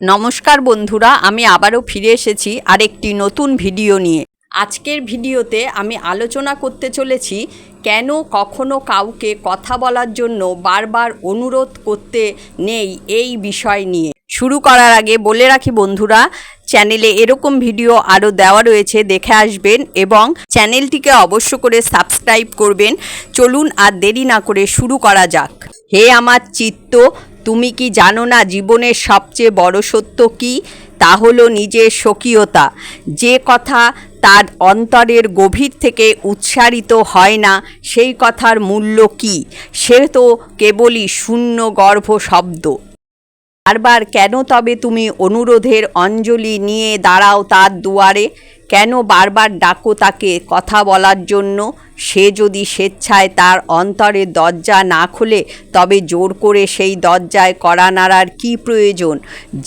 নমস্কার বন্ধুরা, আমি আবারও ফিরে এসেছি আরেকটি নতুন ভিডিও নিয়ে। আজকের ভিডিওতে আমি আলোচনা করতে চলেছি কেন কখনো কাউকে কথা বলার জন্য বারবার অনুরোধ করতে নেই এই বিষয় নিয়ে। শুরু করার আগে বলে রাখি বন্ধুরা, চ্যানেলে এরকম ভিডিও আরও দেওয়া রয়েছে, দেখে আসবেন এবং চ্যানেলটিকে অবশ্য করে সাবস্ক্রাইব করবেন। চলুন আর দেরি না করে শুরু করা যাক। হে আমার চিত্ত তুমি কি জানো না জীবনের সবচেয়ে বড় সত্য কি? তা হলো নিজের স্বকীয়তা। যে কথা তার অন্তরের গভীর থেকে উচ্চারিত হয় না, সেই কথার মূল্য কি? সে তো কেবলই শূন্য গর্ভ শব্দ। বারবার, কেন তবে তুমি অনুরোধের অঞ্জলি নিয়ে দাঁড়াও তার দুয়ারে? কেন বারবার ডাকো তাকে কথা বলার জন্য? সে যদি স্বেচ্ছায় তার অন্তরের দরজা না খোলে, তবে জোর করে সেই দরজায় কড়া নাড়ার কী প্রয়োজন?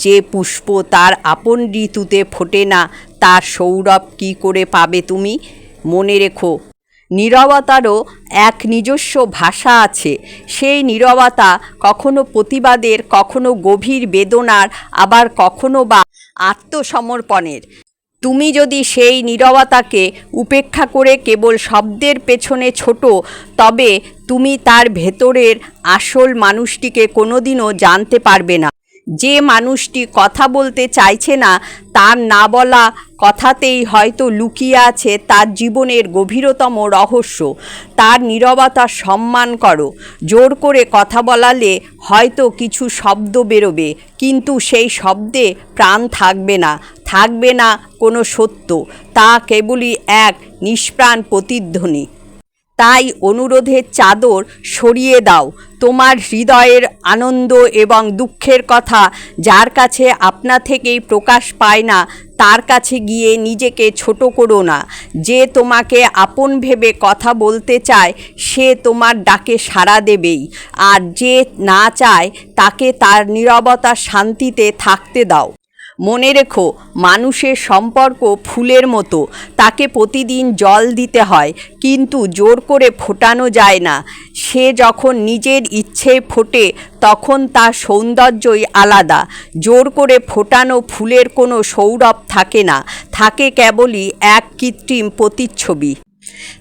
যে পুষ্প তার আপন ঋতুতে ফোটে না, তার সৌরভ কী করে পাবে তুমি? মনে রেখো। নীরবতারও এক নিজস্ব ভাষা আছে। সেই নীরবতা কখনো প্রতিবাদের, কখনো গভীর বেদনার, আবার কখনো বা আত্মসমর্পণের। তুমি যদি সেই নীরবতাকে উপেক্ষা করে কেবল শব্দের পেছনে ছোট, তবে তুমি তার ভেতরের আসল মানুষটিকে কোনোদিনও জানতে পারবে না। যে মানুষটি কথা বলতে চাইছে না, তার না বলা কথাতেই হয়তো লুকিয়ে আছে তার জীবনের গভীরতম রহস্য। তার নীরবতার সম্মান করো। জোর করে কথা বলালে হয়তো কিছু শব্দ বেরোবে, কিন্তু সেই শব্দে প্রাণ থাকবে না। থাকবে না কোনো সত্য। তা কেবলই এক নিষ্প্রাণ প্রতিধ্বনি। তাই অনুরোধের চাদর সরিয়ে দাও। তোমার হৃদয়ের আনন্দ এবং দুঃখের কথা যার কাছে আপনা থেকেই প্রকাশ পায় না তার কাছে গিয়ে নিজেকে ছোট করো না। যে তোমাকে আপন ভেবে কথা বলতে চায়, সে তোমার ডাকে সাড়া দেবেই। আর যে না চায়, তাকে তার নীরবতা শান্তিতে থাকতে দাও। মনে রেখো, মানুষের সম্পর্ক ফুলের মতো। তাকে প্রতিদিন জল দিতে হয়, কিন্তু জোর করে ফোটানো যায় না। সে যখন নিজের ইচ্ছে ফোটে তখন তার সৌন্দর্যই আলাদা। জোর করে ফোটানো ফুলের কোনো সৌরভ থাকে না, থাকে কেবলই এক কৃত্রিম প্রতিচ্ছবি।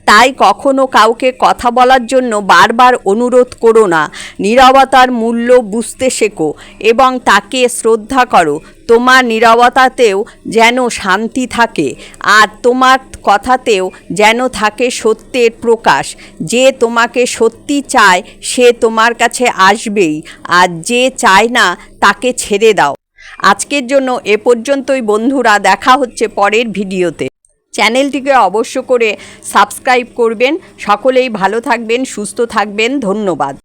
তাই কখনো কাউকে কথা বলার জন্য বারবার অনুরোধ করো না। নীরবতার মূল্য বুঝতে শেখো এবং তাকে শ্রদ্ধা করো। তোমার নীরবতাতেও যেন শান্তি থাকে আর তোমার কথাতেও যেন থাকে সত্যের প্রকাশ। যে তোমাকে সত্যি চায়, সে তোমার কাছে আসবেই আর যে চায় না, তাকে ছেড়ে দাও। আজকের জন্য এ পর্যন্তই বন্ধুরা, দেখা হচ্ছে পরের ভিডিওতে। চ্যানেলটিকে অবশ্য করে সাবস্ক্রাইব করবেন। সকলেই ভালো থাকবেন সুস্থ থাকবেন। ধন্যবাদ।